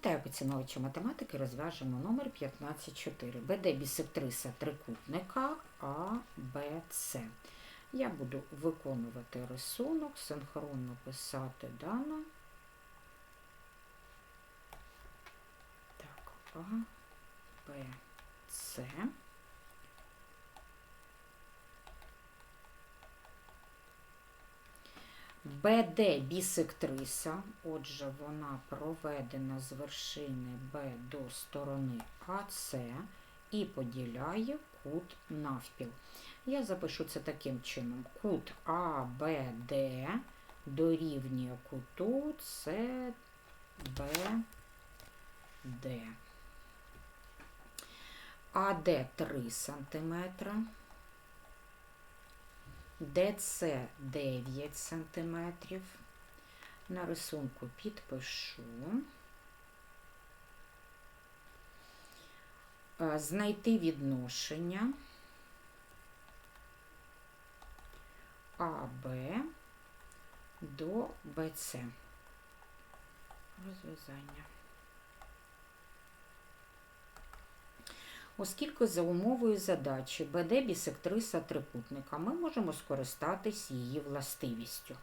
Вітаю поціновувачі математики, розв'яжемо номер 15.4. БД бісектриса трикутника А, Б, С. Я буду виконувати рисунок, синхронно писати дано. Так, А, Б, С. БД бісектриса, отже, вона проведена з вершини Б до сторони АС і поділяє кут навпіл. Я запишу це таким чином. Кут АБД дорівнює куту СБД. АД 3 см. ДЦ 9 см. На рисунку підпишу. Е, Знайти відношення АБ до БЦ. Розв'язання. Оскільки за умовою задачі БД бісектриса трикутника, ми можемо скористатись її властивістю,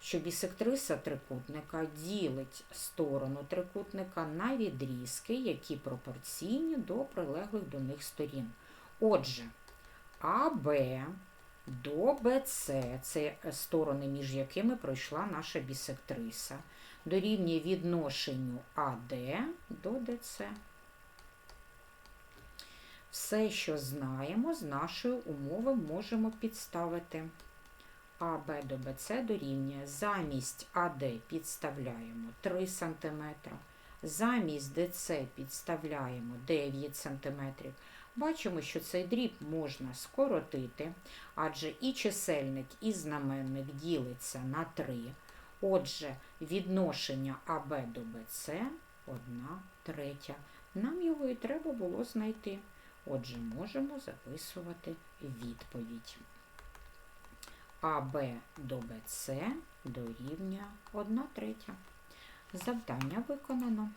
що бісектриса трикутника ділить сторону трикутника на відрізки, які пропорційні до прилеглих до них сторін. Отже, АБ до БЦ, це сторони, між якими пройшла наша бісектриса, дорівнює відношенню АД до ДЦ. Все, що знаємо, з нашої умови можемо підставити. АБ до БЦ дорівнює. Замість АД підставляємо 3 см, замість ДЦ підставляємо 9 см. Бачимо, що цей дріб можна скоротити, адже і чисельник, і знаменник ділиться на 3. Отже, відношення АБ до БЦ 1 третя. Нам його і треба було знайти. Отже, можемо записувати відповідь. АБ до БЦ дорівнює 1 третя. Завдання виконано.